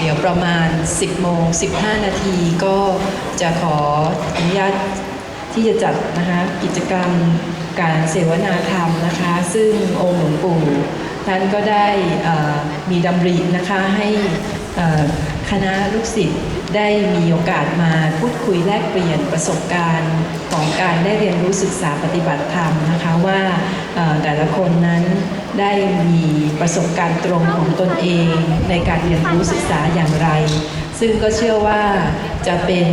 เดี๋ยวประมาณ 10โมง15 นาทีก็จะขออนุญาตที่จะจัดนะคะกิจกรรมการเสวนาธรรมนะคะ ซึ่งองค์หลวงปู่ท่านก็ได้มีดำรินะคะให้อ่อ คณะลูกศิษย์ได้มีโอกาสมาพูดคุยแลกเปลี่ยนประสบการณ์ของการได้เรียนรู้ศึกษาปฏิบัติธรรมนะคะว่าแต่ละคนนั้นได้มีประสบการณ์ตรงของตนเองในการเรียนรู้ศึกษาอย่างไร ซึ่งก็เชื่อว่าจะเป็น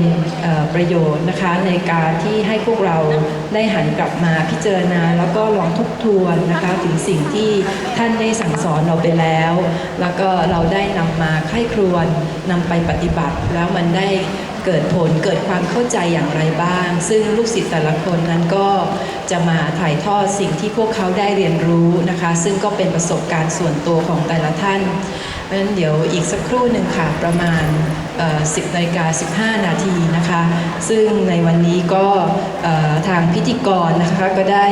ประโยชน์นะคะในการที่ให้พวกเราได้หันกลับมาพิจารณา แล้วก็ลองทบทวนนะคะถึงสิ่งที่ท่านได้สั่งสอนเราไปแล้ว แล้วก็เราได้นำมาไข้ครวนนำไปปฏิบัติแล้วมันได้ เกิดผลเกิดความเข้าใจอย่างไรบ้าง ซึ่งลูกศิษย์แต่ละคนนั้นก็จะมาถ่ายทอดสิ่งที่พวกเขาได้เรียนรู้นะคะ ซึ่งก็เป็นประสบการณ์ส่วนตัวของแต่ละท่านเพราะฉะนั้นเดี๋ยวอีกสักครู่หนึ่งค่ะประมาณ 10นาฬิกา15 นาทีนะคะ ซึ่งในวันนี้ก็ทางพิธีกรนะคะก็ได้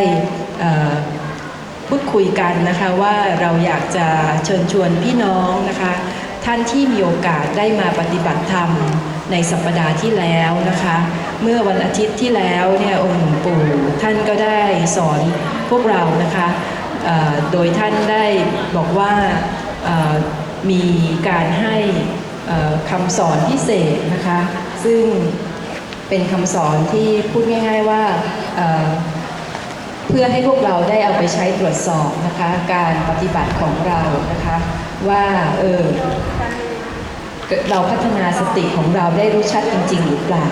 พูดคุยกันนะคะว่าเราอยากจะเชิญชวนพี่น้องนะคะ ท่านที่มีโอกาสได้มาปฏิบัติธรรม ในสัปดาห์ที่แล้วนะคะ เมื่อวันอาทิตย์ที่แล้วเนี่ยองค์หลวงปู่ท่านก็ได้สอนพวกเรานะคะโดยท่านได้บอกว่ามีการให้คำสอนพิเศษนะคะ ซึ่งเป็นคำสอนที่พูดง่าย ๆว่าเพื่อให้พวกเราได้เอาไปใช้ตรวจสอบนะคะ การปฏิบัติของเรานะคะ ว่าเออ เราพัฒนาสติของเราได้รู้ชัดจริง ๆ หรือเปล่า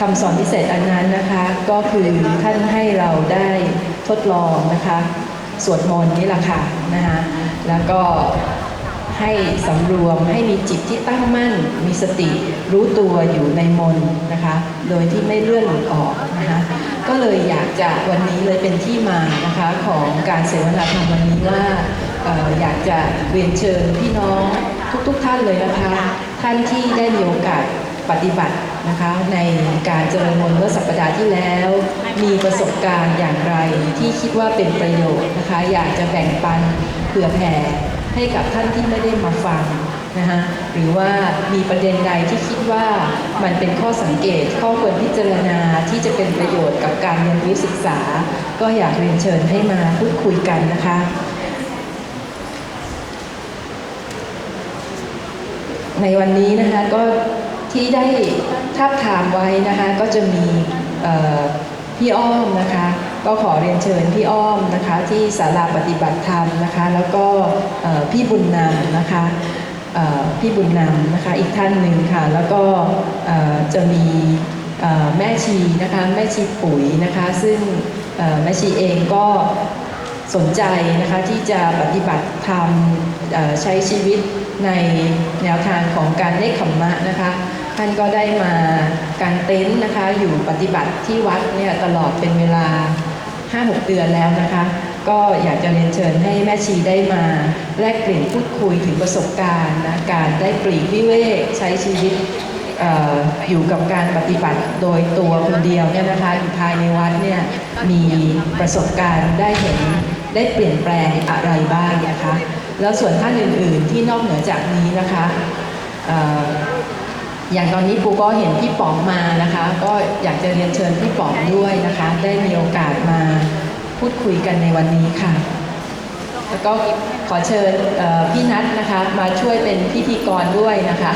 คำสอนพิเศษอันนั้นนะคะ ก็คือท่านให้เราได้ทดลองนะคะสวดมนต์นี่แหละค่ะนะคะแล้วก็ให้สำรวมให้มีจิตที่ตั้งมั่น มีสติรู้ตัวอยู่ในมนต์นะคะ โดยที่ไม่เลื่อนหลุดออกนะคะก็เลยอยากจะวันนี้เลยเป็นที่มานะคะของการเสวนาธรรมวันนี้ว่าอออยากจะเรียนเชิญพี่น้องทุกๆทท่านเลยนะคะ ท่านที่ได้มีโอกาสปฏิบัตินะคะในการเจริญมนต์เมื่อสัปดาห์ที่แล้ว มีประสบการณ์อย่างไรที่คิดว่าเป็นประโยชน์นะคะ อยากจะแบ่งปันเผื่อแผ่ให้กับท่านที่ไม่ได้มาฟังนะคะหรือว่ามีประเด็นใดที่คิดว่ามันเป็นข้อสังเกตข้อควรพิจารณาที่จะเป็นประโยชน์กับการเรียนรู้ศึกษา ก็อยากเรียนเชิญให้มาพูดคุยกันนะคะ ในวันนี้นะคะก็ที่ได้ทับทามไว้นะคะก็จะมีพี่อ้อมนะคะก็ขอเรียนเชิญพี่อ้อมนะคะที่ศาลาปฏิบัติธรรมนะคะแล้วก็พี่บุญนำนะคะพี่บุญนำนะคะอีกท่านหนึ่งค่ะแล้วก็จะมีแม่ชีนะคะแม่ชีปุ๋ยนะคะซึ่งแม่ชีเองก็สนใจนะคะที่จะปฏิบัติธรรมใช้ชีวิต ในแนวทางของการได้ขมมะนะคะ ท่านก็ได้มาการเต็นท์นะคะอยู่ปฏิบัติที่วัดเนี่ยตลอดเป็นเวลา 5-6 เดือนแล้วนะคะ ก็อยากจะเรียนเชิญให้แม่ชีได้มาแลกเปลี่ยนพูดคุยถึงประสบการณ์นะการได้ปลีกวิเวกใช้ชีวิตอออยู่กับการปฏิบัติโดยตัวคนเดียวเนี่ยนะคะอยู่ภายในวัดเนี่ยมีประสบการณ์ได้เห็นได้เปลี่ยนแปลงอะไรบ้างนะคะ แล้วส่วนท่านอื่น ๆ ที่นอกเหนือจากนี้นะคะอย่างตอนนี้ปูก็เห็นพี่ป๋องมานะคะ ก็อยากจะเรียนเชิญพี่ป๋องด้วยนะคะ ได้มีโอกาสมาพูดคุยกันในวันนี้ค่ะ แล้วก็ขอเชิญพี่นัทนะคะ มาช่วยเป็นพิธีกรด้วยนะคะ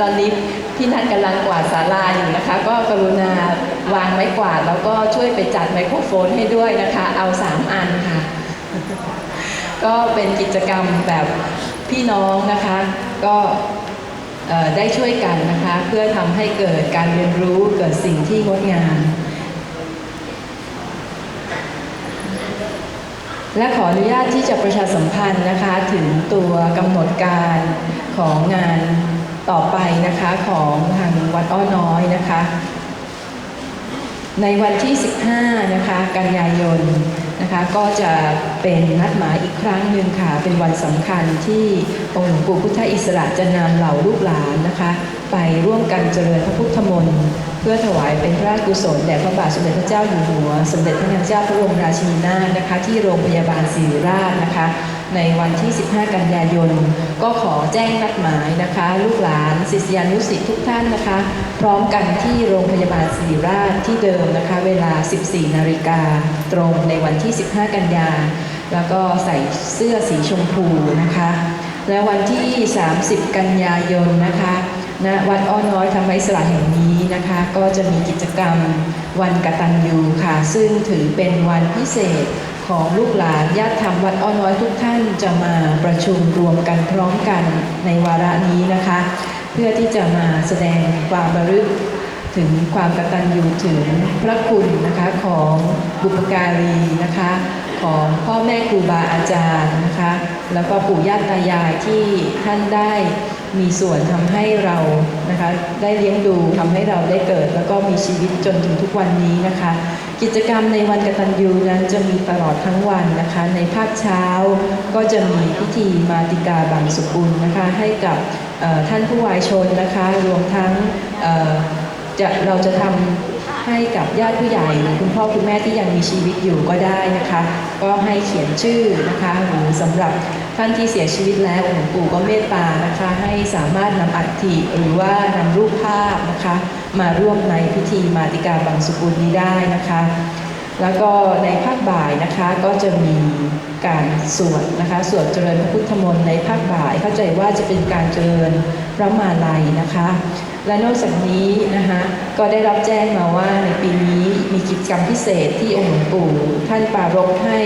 ตอนนี้พี่นัทกำลังกวาดศาลาอยู่นะคะ ก็กรุณาวางไม้กวาดแล้วก็ช่วยไปจัดไมโครโฟนให้ด้วยนะคะ เอาสามอันค่ะ ก็เป็นกิจกรรมแบบพี่น้องนะคะ ก็ได้ช่วยกันนะคะ เพื่อทำให้เกิดการเรียนรู้เกิดสิ่งที่งดงาม และขออนุญาตที่จะประชาสัมพันธ์นะคะถึงตัวกำหนดการของงานต่อไปนะคะของทางวัดอ้อน้อยนะคะ ในวันที่ 15 นะคะ กันยายนนะคะ ก็จะเป็นนัดหมายอีกครั้งหนึ่งค่ะ เป็นวันสำคัญที่องค์หลวงปู่พุทธอิสระจะนำเหล่าลูกหลานนะคะ ไปร่วมกันเจริญพระพุทธมนต์เพื่อถวายเป็นพระราชกุศลแด่พระบาทสมเด็จพระเจ้าอยู่หัว สมเด็จพระนางเจ้าพระบรมราชินีนาถนะคะ ที่โรงพยาบาลศิริราชนะคะ ในวันที่ 15 กันยายน ก็ขอแจ้งนัดหมายนะคะ ลูกหลานศิษยานุศิษย์ทุกท่านนะคะ พร้อมกันที่โรงพยาบาลศิริราชที่เดิมนะคะ เวลา 14 นาฬิกาตรงในวันที่ 15 กันยา แล้วก็ใส่เสื้อสีชมพูนะคะ และวันที่ 30 กันยายนนะคะณวัดอ้อน้อยธรรมสระแห่งนี้นะคะ ก็จะมีกิจกรรมวันกตัญญูค่ะ ซึ่งถือเป็นวันพิเศษ ของลูกหลานญาติธรรมวัดอ้อน้อยทุกท่านจะมาประชุมรวมกันพร้อมกันในวาระนี้นะคะ เพื่อที่จะมาแสดงความระลึกถึงความกตัญญูถึงพระคุณนะคะของบุปการีนะคะ ของพ่อแม่ครูบาอาจารย์นะคะ แล้วก็ปู่ย่าตายายที่ท่านได้มีส่วนทำให้เรานะคะ ได้เลี้ยงดูทำให้เราได้เกิด แล้วก็มีชีวิตจนถึงทุกวันนี้นะคะ กิจกรรมในวันกตัญญูนั้นจะมีตลอดทั้งวันนะคะ ในภาคเช้าก็จะมีพิธีมาติกาบังสุกุลนะคะให้กับท่านผู้วายชนนะคะ รวมทั้งจะเราจะทำ ให้กับญาติผู้ใหญ่หรือคุณพ่อคุณแม่ที่ยังมีชีวิตอยู่ก็ได้นะคะ ก็ให้เขียนชื่อนะคะหรือสำหรับท่านที่เสียชีวิตแล้วหลวงปู่ก็เมตตานะคะ ให้สามารถนำอัฐิหรือว่านำรูปภาพนะคะ มาร่วมในพิธีมาติกาบังสุกุลนี้ได้นะคะ แล้วก็ในภาคบ่ายนะคะก็จะมีการสวดนะคะสวดเจริญพระพุทธมนต์ในภาคบ่าย เข้าใจว่าจะเป็นการเจริญพระมาลัยนะคะ และนอกจากนี้นะคะ ก็ได้รับแจ้งมาว่าในปีนี้มีกิจกรรมพิเศษที่องค์หลวงปู่ท่านปารภให้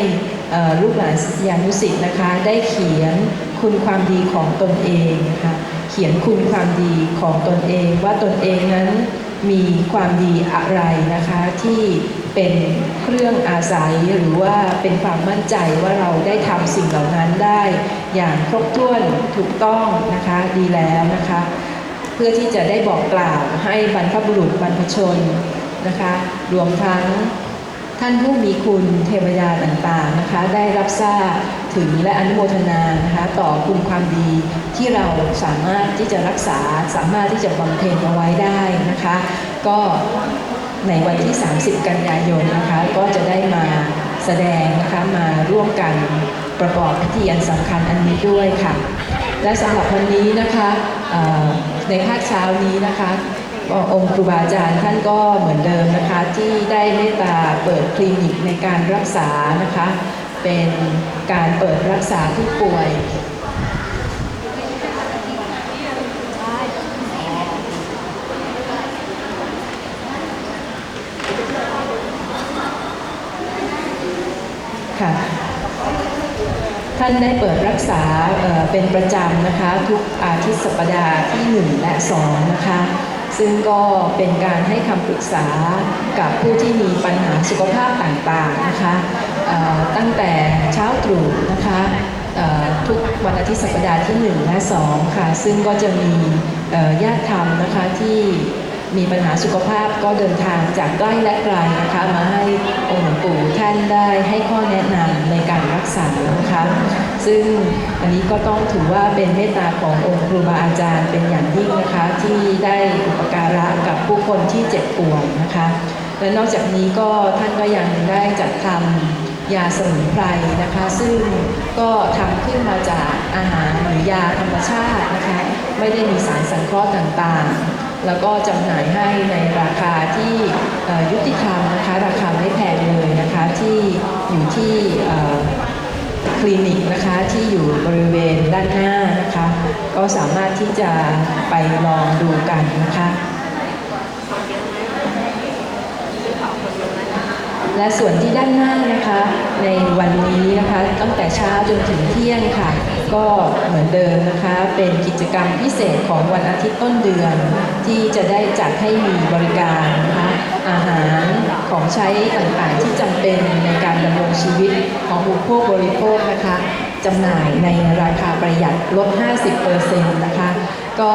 ลูกหลานศิษยานุศิษย์นะคะ ได้เขียนคุณความดีของตนเองนะคะเขียนคุณความดีของตนเอง ว่าตนเองนั้นมีความดีอะไรนะคะที่เป็นเครื่องอาศัยหรือว่าเป็นความมั่นใจว่าเราได้ทำสิ่งเหล่านั้นได้ อย่างครบถ้วนถูกต้องนะคะดีแล้วนะคะ เพื่อที่จะได้บอกกล่าวให้บรรพบุรุษบรรพชนนะคะรวมทั้งท่านผู้มีคุณเทวดาต่างๆนะคะ ได้รับทราบถึงและอนุโมทนานะคะต่อคุณความดีที่เราสามารถที่จะรักษาสามารถที่จะบำเพ็ญเอาไว้ได้นะคะ ก็ในวันที่ 30 กันยายนนะคะก็จะได้มาแสดงนะคะมาร่วมกันประกอบพิธีอันสำคัญอันนี้ด้วยค่ะ และสำหรับวันนี้นะคะ ในภาคเช้านี้นะคะองค์ครูบาอาจารย์ท่านก็เหมือนเดิมนะคะที่ได้เมตตาเปิดคลินิกในการรักษานะคะ เป็นการเปิดรักษาผู้ป่วยค่ะ ท่านได้เปิดรักษาเป็นประจำนะคะ ทุกอาทิตย์สัปดาห์ที่ 1 และ 2 นะคะ ซึ่งก็เป็นการให้คำปรึกษากับผู้ที่มีปัญหาสุขภาพต่างๆนะคะตั้งแต่เช้าตรู่นะคะทุกวันอาทิตย์สัปดาห์ที่ 1 และ 2 ค่ะ ซึ่งก็จะมีญาติธรรมนะคะที่ มีปัญหาสุขภาพก็เดินทางจากใกล้และไกลนะคะ มาให้องค์หลวงปู่ท่านได้ให้ข้อแนะนำในการรักษานะคะซึ่งอันนี้ก็ต้องถือว่าเป็นเมตตาขององค์ครูบาอาจารย์เป็นอย่างยิ่งนะคะที่ได้อุปการะกับผู้คนที่เจ็บป่วยนะคะและนอกจากนี้ก็ท่านก็ยังได้จัดทำยาสมุนไพรนะคะ ซึ่งก็ทำขึ้นมาจากอาหารหรือยาธรรมชาตินะคะไม่ได้มีสารสังเคราะห์ต่างๆ แล้วก็จำหน่ายให้ในราคาที่ยุติธรรมนะคะราคาไม่แพงเลยนะคะที่อยู่ที่คลินิกนะคะที่อยู่บริเวณด้านหน้านะคะก็สามารถที่จะไปลองดูกันนะคะและส่วนที่ด้านหน้านะคะในวันนี้นะคะตั้งแต่เช้าจนถึงเที่ยงค่ะ ก็เหมือนเดิมนะคะ เป็นกิจกรรมพิเศษของวันอาทิตย์ต้นเดือน ที่จะได้จัดให้มีบริการนะคะอาหารของใช้ต่างๆที่จำเป็นในการดำรงชีวิตของผู้พวกบริโภคนะคะจำหน่ายในราคาประหยัดลด 50%นะคะ ก็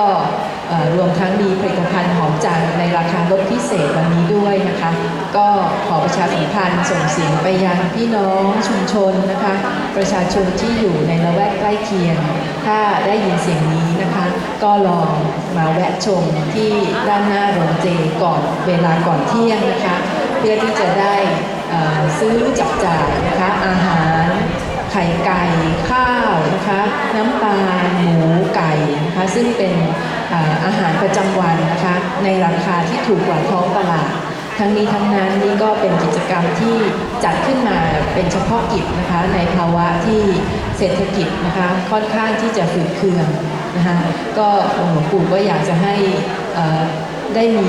รวมทั้งมีผลิตภัณฑ์หอมจันในราคาลดพิเศษวันนี้ด้วยนะคะ ก็ขอประชาสัมพันธ์ส่งเสียงไปยังพี่น้องชุมชนนะคะ ประชาชนที่อยู่ในละแวกใกล้เคียง ถ้าได้ยินเสียงนี้นะคะ ก็ลองมาแวะชมที่ด้านหน้าโรงเจก่อนเวลาก่อนเที่ยงนะคะ เพื่อที่จะได้ซื้อจับจ่ายนะคะอาหาร ไข่ไก่ข้าวนะคะน้ำตาลหมูไก่นะคะซึ่งเป็นอาหารประจำวันนะคะในราคาที่ถูกกว่าท้องตลาด ทั้งนี้ทั้งนั้นนี่ก็เป็นกิจกรรมที่จัดขึ้นมาเป็นเฉพาะกิจนะคะในภาวะที่เศรษฐกิจนะคะค่อนข้างที่จะฝืดเคืองนะคะก็หลวงปู่ก็อยากจะให้ได้มี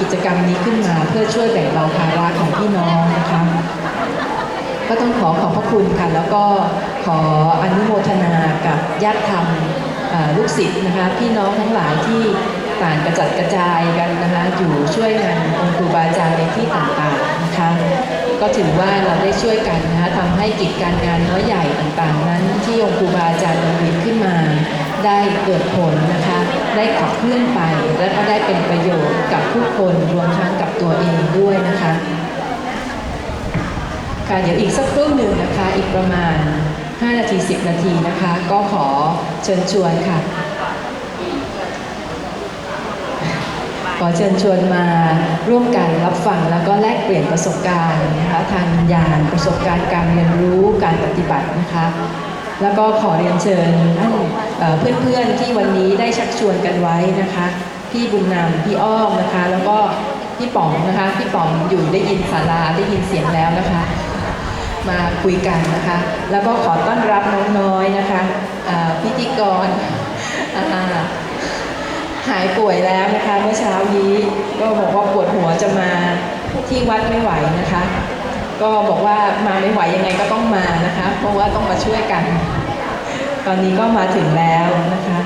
กิจกรรมนี้ขึ้นมาเพื่อช่วยแบ่งเบาภาระของพี่น้องนะคะ ก็ต้องขอขอบพระคุณค่ะ แล้วก็ขออนุโมทนากับญาติธรรมลูกศิษย์นะคะ พี่น้องทั้งหลายที่ต่างกระจัดกระจายกันนะคะอยู่ช่วยงานองค์ครูบาอาจารย์ในที่ต่างๆนะคะ ก็ถือว่าเราได้ช่วยกันนะคะทำให้กิจการงานน้อยใหญ่ต่างๆ นั้น ที่องค์ครูบาอาจารย์นำเรียนขึ้นมา ได้เกิดผลนะคะ ได้ขับเคลื่อนไปและก็ได้เป็นประโยชน์กับผู้คนรวมทั้งกับตัวเองด้วยนะคะ ค่ะเดี๋ยวอีกสักครู่หนึ่งนะคะ อีกประมาณ 5 นาที 10 นาทีนะคะ ก็ขอเชิญชวนค่ะ ขอเชิญชวนมาร่วมกันรับฟังแล้วก็แลกเปลี่ยนประสบการณ์นะคะทางญาณประสบการณ์การเรียนรู้การปฏิบัตินะคะแล้วก็ขอเรียนเชิญเพื่อนๆที่วันนี้ได้ชักชวนกันไว้นะคะ พี่บุญนำพี่อ้อมนะคะ แล้วก็พี่ป๋องนะคะ พี่ป๋องอยู่ได้ยินศาลาได้ยินเสียงแล้วนะคะ มาคุยกันนะคะ แล้วก็ขอต้อนรับน้องน้อยนะคะพิธีกรหายป่วยแล้วนะคะเมื่อเช้านี้ก็บอกว่าปวดหัวจะมาที่วัดไม่ไหวนะคะ ก็บอกว่ามาไม่ไหวยังไงก็ต้องมานะคะ เพราะว่าต้องมาช่วยกัน ตอนนี้ก็มาถึงแล้วนะคะ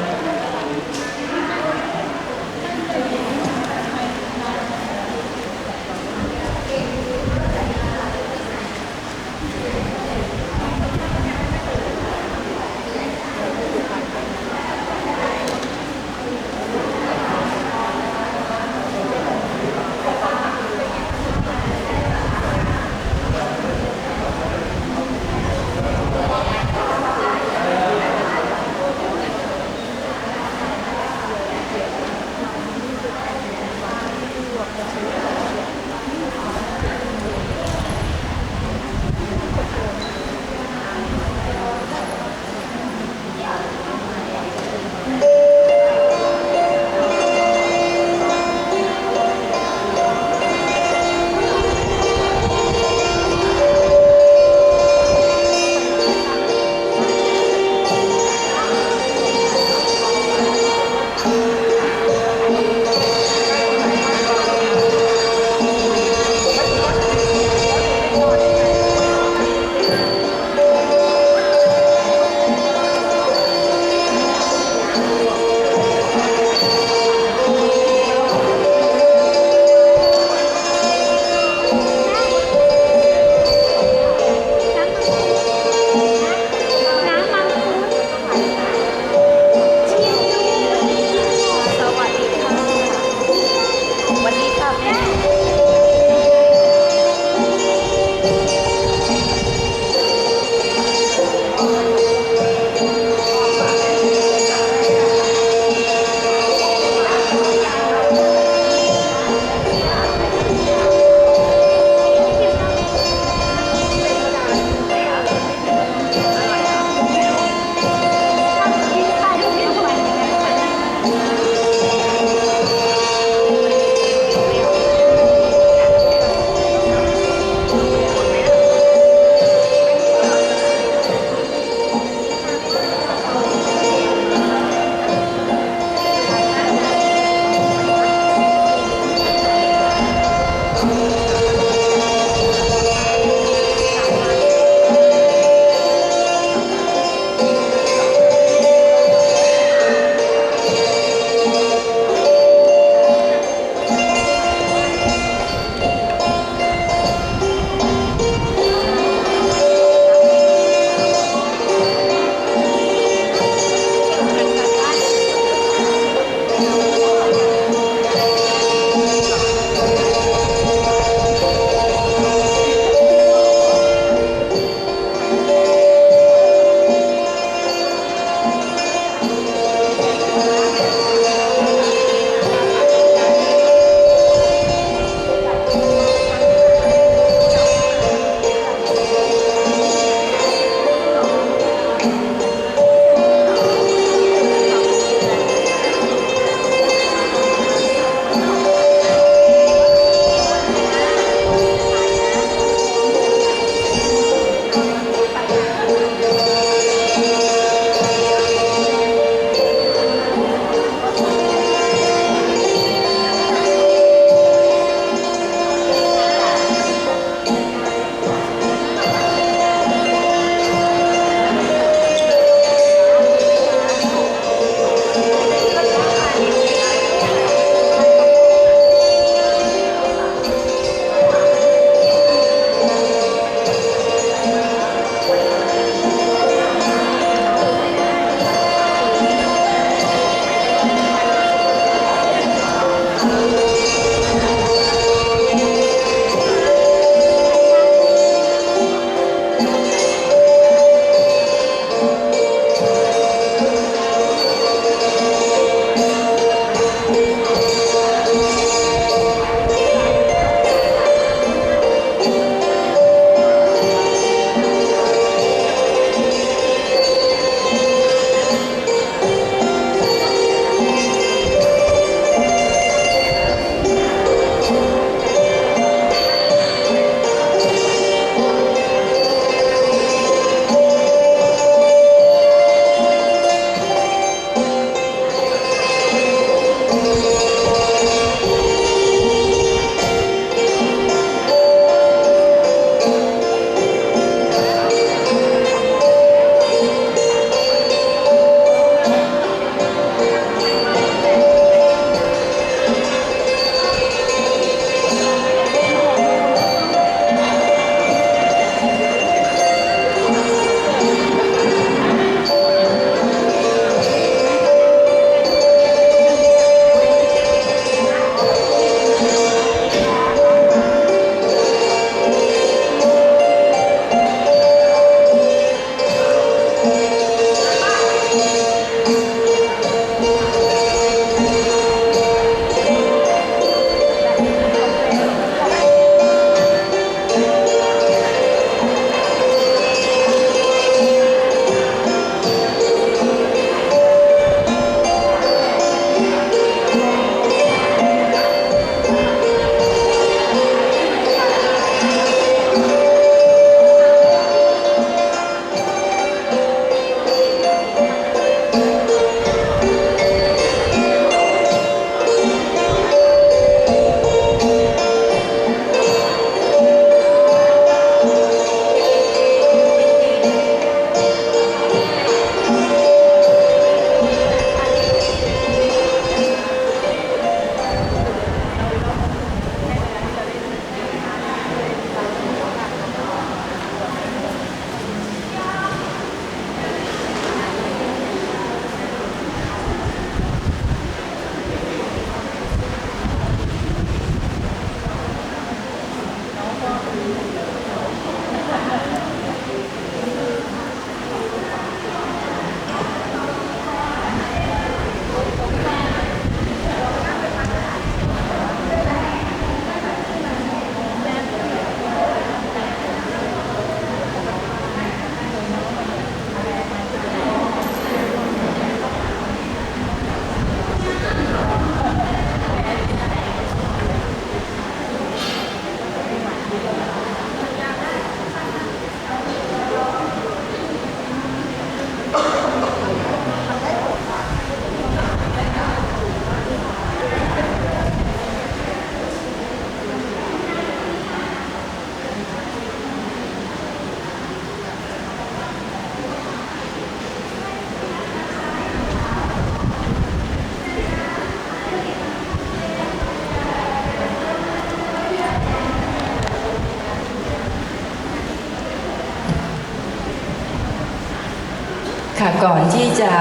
ก่อนที่จะ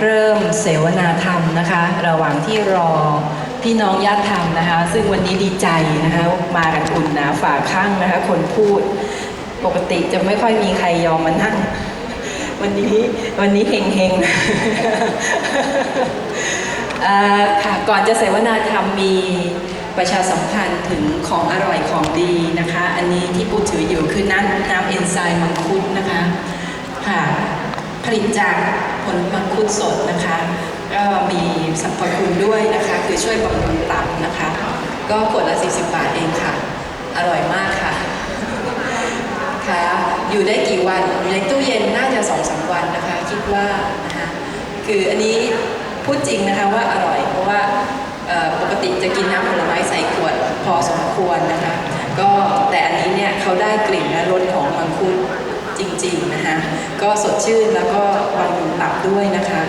เริ่มเสวนาธรรมนะคะ ระหว่างที่รอพี่น้องญาติธรรมนะคะ ซึ่งวันนี้ดีใจนะคะมากันอุ่นหนาฝาข้างนะคะ คนพูดปกติจะไม่ค่อยมีใครยอมมานั่ง วันนี้วันนี้เฮงเฮงค่ะก่อนจะเสวนาธรรมมีประชาสัมพันธ์ถึงของอร่อยของดีนะคะ อันนี้ที่ปูถืออยู่คือน้ำน้ำเอนไซม์มังคุดนะคะค่ะ ลิตจากผลมังคุดสดนะคะก็มีสรรพคุณด้วยนะคะ คือช่วยบำรุงตับนะคะ ก็ขวดละ 40 บาทเองค่ะ อร่อยมากค่ะค่ะอยู่ได้กี่วันอยู่ในตู้เย็นน่าจะสองสามวันนะคะ คิดว่านะคะคืออันนี้พูดจริงนะคะว่าอร่อย เพราะว่าปกติจะกินน้ำผลไม้ใส่ขวดพอสมควรนะคะ ก็แต่อันนี้เนี่ยเขาได้กลิ่นและรสของมังคุด จริงๆนะคะก็สดชื่นแล้วก็บำรุงตับด้วยนะคะ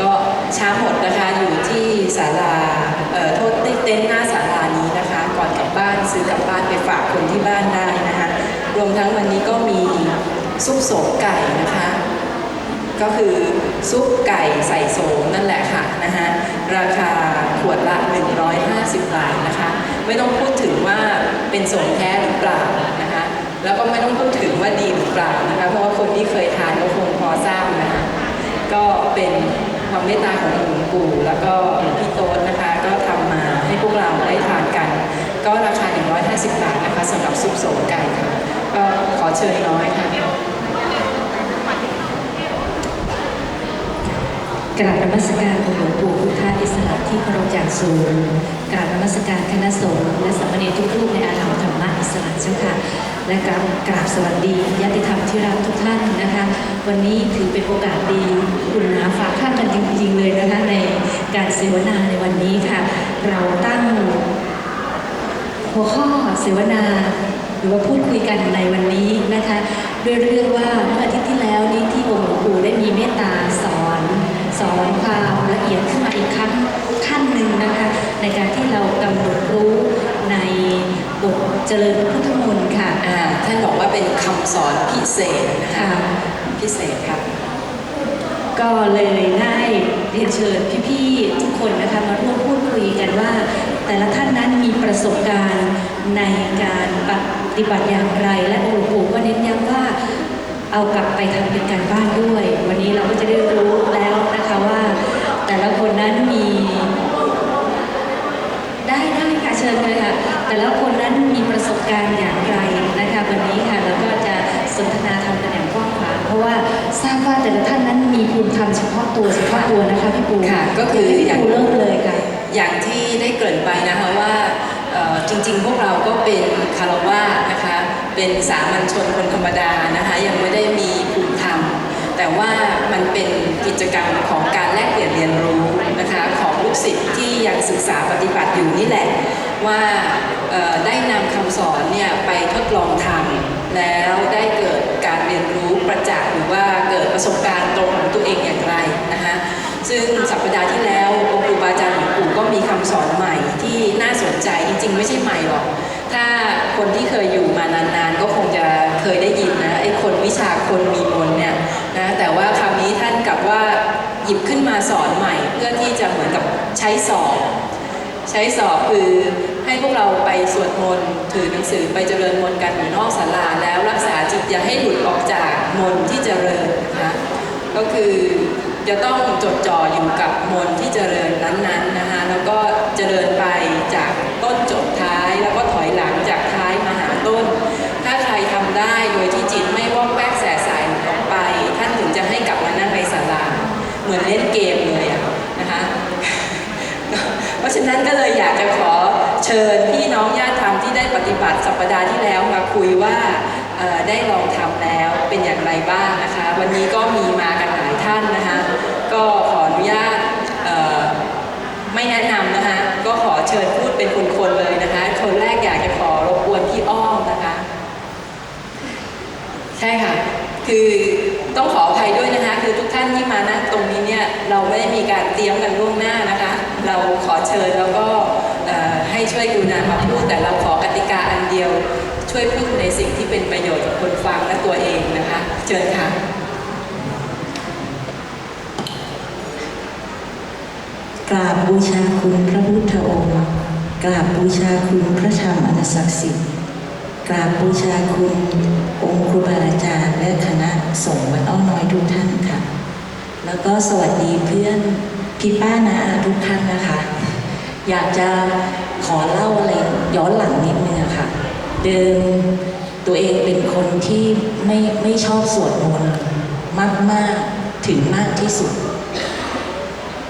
ก็ช้าหมดนะคะอยู่ที่ศาลาเอ่อโทษเต็นท์หน้าศาลานี้นะคะ ก่อนกลับบ้านซื้อกลับบ้านไปฝากคนที่บ้านได้นะคะรวมทั้งวันนี้ก็มีซุปโสมไก่นะคะ ก็คือซุปไก่ใส่โสมนั่นแหละค่ะนะคะราคาขวดละ 150 บาทนะคะ ไม่ต้องพูดถึงว่าเป็นโสมแท้หรือเปล่า แล้วก็ไม่ต้องพูดถึงว่าดีหรือเปล่านะคะ เพราะว่าคนที่เคยทานก็คงพอทราบนะคะ ก็เป็นความเมตตาของหลวงปู่ แล้วก็พี่โต๊ดนะคะ ก็ทำมาให้พวกเราได้ทานกัน ก็ราคา 150 บาทนะคะสำหรับซุปโสมไก่ค่ะ ก็ขอเชิญน้อยค่ะกราบนมัสการหลวงปู่พุทธอิสระที่เคารพอย่างสูงกราบนมัสการคณะสงฆ์และสามเณรทุกรูปในอารรมธรรมะอิสระเจ้าค่ะ และกราบกราบสวัสดีญาติธรรมที่รักทุกท่านนะคะ วันนี้ถือเป็นโอกาสดีอุ่นหาฝากข้างกันจริงๆเลยนะคะในการเสวนาในวันนี้ค่ะ เราตั้งหัวข้อเสวนาหรือว่าพูดคุยกันในวันนี้นะคะด้วยเรื่องว่าเมื่ออาทิตย์ที่แล้วนี้ที่องค์หลวงปู่ได้มีเมตตาสอน สอนความละเอียดขึ้นมาอีกขั้น ขั้นหนึ่งนะคะ ในการที่เรากำหนดรู้ในบทเจริญพุทธมนต์ค่ะอ่าท่านบอกว่าเป็นคำสอนพิเศษนะคะค่ะ พิเศษครับ ก็เลยได้เรียนเชิญพี่ๆทุกคนนะคะมาร่วมพูดคุยกันว่า แต่ละท่านนั้นมีประสบการณ์ในการปฏิบัติอย่างไร และองค์หลวงปู่ก็เน้นย้ำว่าเอากลับไปทำเป็นการบ้านด้วย วันนี้เราก็จะได้รู้แล้วนะคะว่า แต่ละคนนั้นมีได้ ได้ค่ะเชิญเลยค่ะแต่ละคนนั้นมีประสบการณ์อย่างไรนะคะวันนี้ค่ะแล้วก็จะสนทนาธรรมกันอย่างกว้างขวางเพราะว่าทราบว่าแต่ละท่านนั้นมีภูมิธรรมเฉพาะตัวเฉพาะตัวนะคะพี่ปูค่ะก็คือพี่อย่างปูเริ่มเลยค่ะอย่างที่ได้เกริ่นไปนะคะว่าเอ่อจริงๆ พวกเราก็เป็นคารวะนะคะเป็นสามัญชนคนธรรมดานะคะยังไม่ได้มีภูมิธรรม แต่ว่ามันเป็นกิจกรรมของการแลกเปลี่ยนเรียนรู้นะคะของลู กศิษย์ที่ยังศึกษาปฏิบัติอยู่นี่แหละว่าได้นำคำสอนเนี่ยไปทดลองทำแล้วได้เกิดการเรียนรู้ประจักษ์หรือว่าเกิดประสบการณ์ตรงของตัวเองอย่างไรนะคะซึ่งสัปดาห์ที่แล้วองค์ครูบาอาจารย์หลวงปู่ก็มีคำสอนใหม่ที่น่าสนใจจริง ๆ ไม่ใช่ใหม่หรอก ถ้าคนที่เคยอยู่มานานๆ ก็คงจะเคยได้ยินนะไอ้คนวิชาคนมีมนเนี่ยนะแต่ว่าคราวนี้ท่านกลับว่าหยิบขึ้นมาสอนใหม่ เพื่อที่จะเหมือนกับใช้สอบ ใช้สอบคือให้พวกเราไปสวดมนต์ถือหนังสือไปเจริญมนต์กันอยู่นอกศาลาแล้วรักษาจิตอย่าให้หลุดออกจากมนต์ที่เจริญนะคะก็คือจะต้องจดจ่ออยู่กับมนต์ที่เจริญนั้นๆ มือนเล่นเกมเลยอะนะคะเพราะฉะนั้นก็เลยอยากจะขอเชิญพี่น้องญาติธรรมที่ได้ปฏิบัติสัปดาห์ที่แล้วมาคุยว่าได้ลองทำแล้วเป็นอย่างไรบ้างนะคะ วันนี้ก็มีมากันหลายท่านนะคะ ก็ขออนุญาตไม่แนะนำนะคะ ก็ขอเชิญพูดเป็นคนๆเลยนะคะ คนแรกอยากจะขอรบกวนพี่อ้อมนะคะ ใช่ค่ะ คือ ต้องขออภัยด้วยนะคะ คือทุกท่านที่มานะตรงนี้เนี่ยเราไม่ได้มีการเตรียมกันล่วงหน้านะคะ เราขอเชิญแล้วก็ให้ช่วยกรุณามาพูดแต่เราขอกติกาอันเดียว ช่วยพูดในสิ่งที่เป็นประโยชน์กับคนฟังและตัวเองนะคะ เชิญค่ะกราบบูชาคุณพระพุทธองค์กราบบูชาคุณพระธรรมอันศักดิ์สิทธิ์ กราบบูชาคุณ องค์ครูบาอาจารย์ และคณะสงฆ์วัดอ้อน้อยทุกท่านค่ะ แล้วก็สวัสดีเพื่อนพี่ป้านาอาทุกท่านนะคะ อยากจะขอเล่าอะไรย้อนหลังนิดนึงค่ะ เดิมตัวเองเป็นคนที่ไม่ไม่ชอบสวดมนต์มาก ๆ ถึงมากที่สุด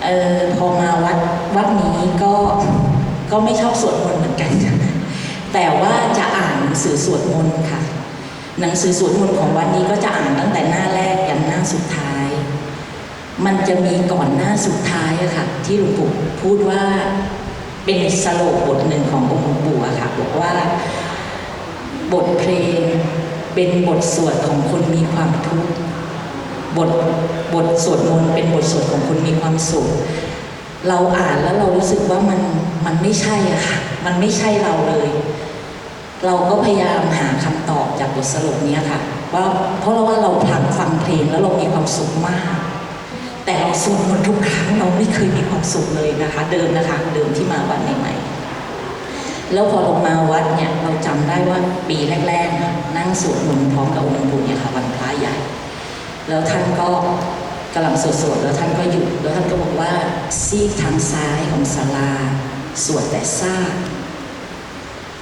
เออพอมาวัดวัดนี้ก็ก็ไม่ชอบสวดมนต์เหมือนกัน แต่ว่าจะอ่าน งสือสวดมนต์ค่ะ หนังสือสวดมนต์ของวัดนี้ก็จะอ่านตั้งแต่หน้าแรกยันหน้าสุดท้าย มันจะมีก่อนหน้าสุดท้ายอะค่ะ ที่หลวงปู่พูดว่าเป็นสโลกบทหนึ่งขององค์หลวงปู่อะค่ะบอกว่าบทเพลงเป็นบทสวดของคนมีความทุกข์บทบทสวดมนต์เป็นบทสวดของคนมีความสุข เราอ่านแล้วเรารู้สึกว่ามันมันไม่ใช่อะค่ะ มันไม่ใช่เราเลย เราก็พยายามหาคำตอบจากบทสรุปเนี้ยค่ะว่าเพราะเราว่าเราฟังฟังเพลงแล้วเรามีความสุขมาก แต่เราสวดมนต์ทุกครั้งเราไม่เคยมีความสุขเลยนะคะ เดิมนะคะเดิมที่มาวัดใหม่ๆแล้วพอลงมาวัดเนี่ยเราจำได้ว่าปีแรกๆ นั่งสวดมนต์พร้อมกับองค์ปู่เนี่ยค่ะวันพระใหญ่ แล้วท่านก็กำลังสวดๆแล้วท่านก็หยุดแล้วท่านก็บอกว่าซีกทางซ้ายของศาลาสวดแต่ซาก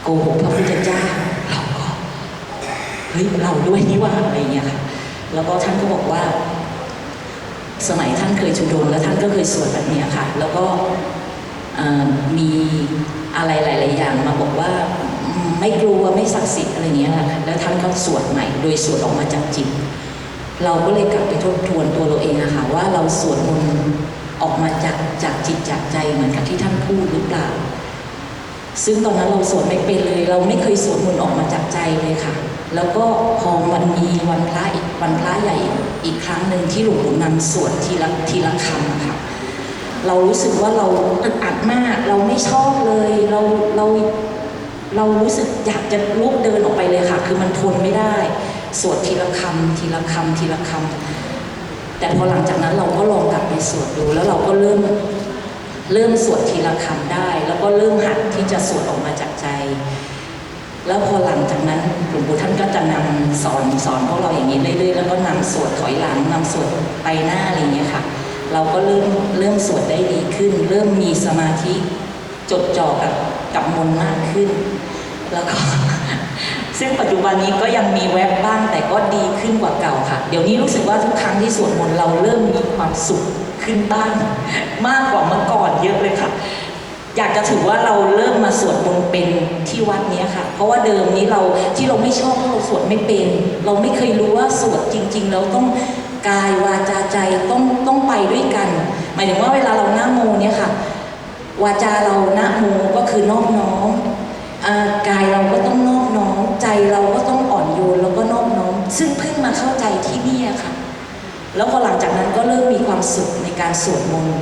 โกหกพระพุทธเจ้าเราก็เฮ้ยเราด้วยนี่ว่าอะไรเงี้ยค่ะแล้วก็ท่านก็บอกว่า สมัยท่านเคยชุดงแล้วท่านก็เคยสวดแบบเนี้ยค่ะ แล้วก็มีอะไรหลาย ๆ อย่างมาบอกว่าไม่กลัวไม่ศักดิ์สิทธิ์อะไรเงี้ยค่ะแล้วท่านก็สวดใหม่ โดยสวดออกมาจากจิต เราก็เลยกลับไปทบทวนตัวเราเองอะค่ะว่าเราสวดมนต์ออกมาจากจากจิตจากใจเหมือนกับที่ท่านพูดหรือเปล่า ซึ่งตอนนั้นเราสวดไม่เป็นเลย เราไม่เคยสวดมนต์ออกมาจากใจเลยค่ะ แล้วก็พอมันมีวันพระอีกวันพระใหญ่อีกครั้งหนึ่งที่หลวงปู่นำสวดทีละทีละคำค่ะ เรารู้สึกว่าเราอึดอัดมาก เราไม่ชอบเลยเราเราเรารู้สึกอยากจะลุกเดินออกไปเลยค่ะ คือมันทนไม่ได้ สวดทีละคำทีละคำทีละคำแต่พอหลังจากนั้นเราก็ลองกลับไปสวดดูแล้วเราก็เริ่ม เริ่มสวดทีละคำได้ แล้วก็เริ่มหัดที่จะสวดออกมาจากใจ แล้วพอหลังจากนั้นหลวงปู่ท่านก็จะนำสอนสอนพวกเราอย่างนี้เรื่อยๆแล้วก็นำสวดถอยหลังนำสวดไปหน้าอะไรอย่างเงี้ยค่ะ เราก็เริ่มเริ่มสวดได้ดีขึ้น เริ่มมีสมาธิจดจ่อกับกับมนต์มากขึ้น แล้วก็ซึ่งปัจจุบันนี้ก็ยังมีแวบบ้างแต่ก็ดีขึ้นกว่าเก่าค่ะ เดี๋ยวนี้รู้สึกว่าทุกครั้งที่สวดมนต์เราเริ่มมีความสุข ขึ้นบ้างมากกว่าเมื่อก่อนเยอะเลยค่ะ อยากจะถือว่าเราเริ่มมาสวดมนต์เป็นที่วัดนี้ค่ะ เพราะว่าเดิมนี้เราที่เราไม่ชอบเราสวดไม่เป็น เราไม่เคยรู้ว่าสวดจริง ๆ แล้วต้องกายวาจาใจต้องต้องไปด้วยกัน หมายถึงว่าเวลาเราหน้าโมเนี่ยค่ะ วาจาเรานะโมก็คือนอบน้อมกายเราก็ต้องนอบน้อมใจเราก็ต้องอ่อนโยน แล้วพอหลังจากนั้นก็เริ่มมีความสุขในการสวดมนต์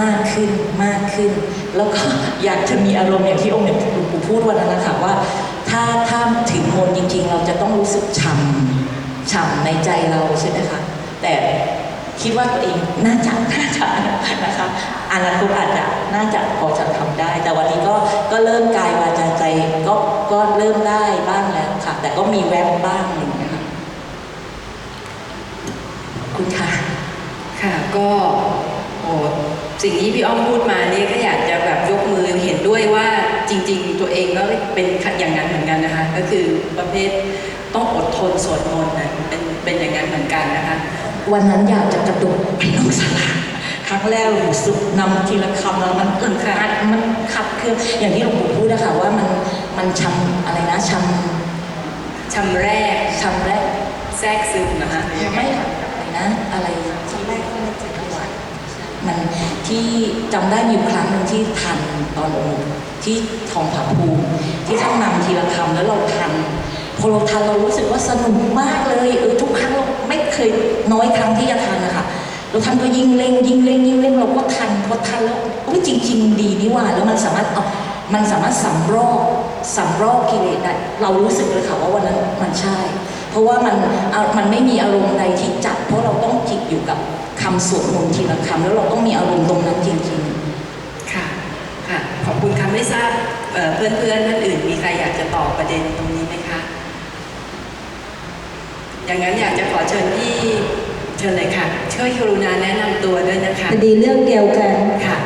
มากขึ้นมากขึ้น แล้วก็อยากจะมีอารมณ์อย่างที่องค์เนี่ยหลวงปู่พูดวันนั้นนะคะว่า ถ้าถ้าถึงมนต์จริง ๆ เราจะต้องรู้สึกฉ่ำฉ่ำในใจเราใช่ไหมคะแต่คิดว่าตัวเองน่าจะน่าจะนะคะอนาคตอาจจะน่าจะพอจะทำได้ แต่วันนี้ก็ก็เริ่มกายวาจาใจก็ก็เริ่มได้บ้างแล้วค่ะ แต่ก็มีแวบบ้างอะไรอย่างเงี้ย ค่ะขอบคุณค่ะ ค่ะก็โอ้สิ่งที่พี่อ้อมพูดมาเนี่ยก็อยากจะแบบยกมือเห็นด้วยว่าจริง ๆ ตัวเองก็เป็นอย่างนั้นเหมือนกันนะคะ ก็คือประเภทต้องอดทนสวดมนต์นะเป็นเป็นอย่างนั้นเหมือนกันนะคะ วันนั้นอยากจะกระโดดไปลงสลาครั้งแรกรู้สึกนำทีละคำแล้วมันอึดอัดมันขับเคลื่อนอย่างที่หลวงปู่พูดนะคะว่ามันมันชำอะไรนะชชำแรกำชำแรกแทรกซึมนะคะไม่ค่ะ อะไรนะอะไรชำแรกก็ไม่เจ็บหวัดมันที่จำได้มีครั้งหนึ่งที่ทันตอนอที่ทองผาภูมิที่ท่านนำทีละคำแล้วเราทันพอเราทันเรารู้สึกว่าสนุกมากเลยเออทุกครั้งเราไม่เคยน้อยครั้งที่จะทันนะคะแล้วท่านก็ยิงเร่งยิงเร่งยิงเร่งเราก็ทันพอทันแล้วอุ้ยจริง ๆ ดีนี่ว่าแล้วมันสามารถเอามันสามารถสำรอกสำรอกกิเลสได้เรารู้สึกเลยค่ะว่าวันนั้นมันใช่ เพราะว่ามันมันไม่มีอารมณ์ใดที่จับ เพราะเราต้องจิตอยู่กับคำสวดมนต์ทีละคำแล้วเราต้องมีอารมณ์ตรงนั้นจริงๆ ค่ะ ค่ะ ขอบคุณค่ะไม่ทราบเพื่อนเพื่อนท่านอื่น มีใครอยากจะตอบประเด็นตรงนี้ไหมคะ อย่างนั้นอยากจะขอเชิญที่เชิญเลยค่ะ ช่วยกรุณาแนะนำตัวด้วยนะคะพดีเรื่องเดียวกันค่ะ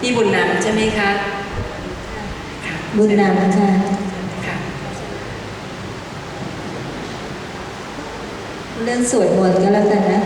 พี่บุญนำใช่ไหมคะ บุญนำค่ะ เรื่องสวดมนต์ก็แล้วกันนะ